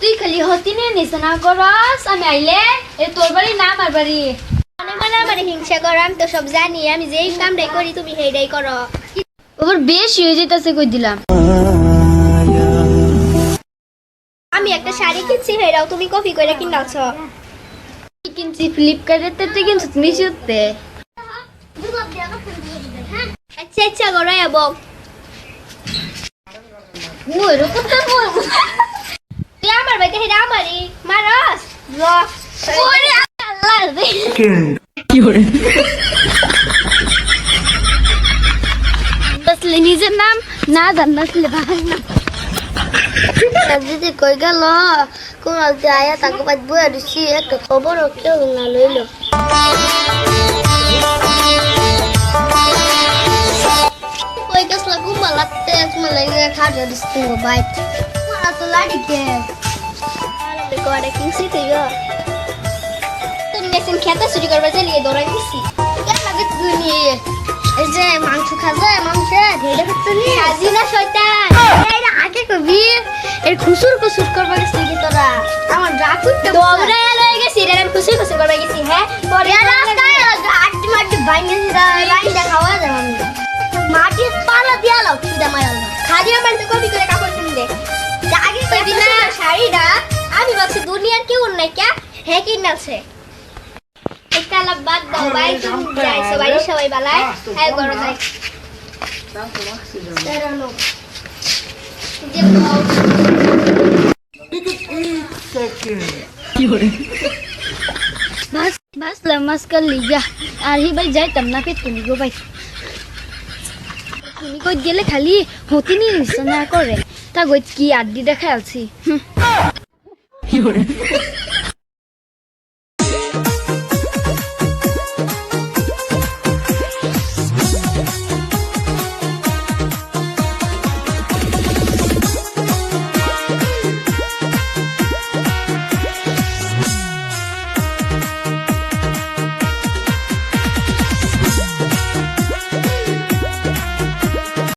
তুই খালি হতি নিয়ে নিস না করস আমি আইলে এ তোর বাড়ি না আমার বাড়ি মনে মনে আমার হিংসা করো আমি তো সব জানি আমি যেই কামটাই করি তুমি সেইটাই করো ওর বেশি হয়ে যেতেছে কই দিলাম। আমি একটা শাড়ি কিনছি হেরাও তুমি কপি করে কিনাছ কিনছি ফ্লিপকার্টের থেকে কিনছো তুমি সত্যি আচ্ছা আচ্ছা করো এবং ওই রকম তো আমার বাইকে হেরা আমারই মারস ল ওরে আল্লাহ রে আসলে নিজের নাম না জান আসলে বাবার নাম দিদি কই গেল কোন আলতে আয়া তাকে বাদ বয়ে দিছি একটা খবর কেউ না লইল কই গেছলা ঘুমা লাগতে তোমার লাগে খাজা তো করে কিনছি তুই গো তুমি একদিন খেতে চুরি করবে যে লিয়ে দৌড়াই নিয়ে এই যে মাংস খাজা মাংস ঢেড়ে করতে নিয়ে খাজি না শয়তান এই আগে কবি এর খুসুর খুসুর করবা গেছি কি তোরা আমার রাকুতে দৌড়ে লয়ে গেছি রে আমি খুসুর খুসুর করবা গেছি হ্যাঁ হ্যাঁ আছে আর্হিবাই যাই তাম না ফের তুমি গো ভাই। গেলে খালি হতি না করে? তা গই কি আড্ডি দেখা আছি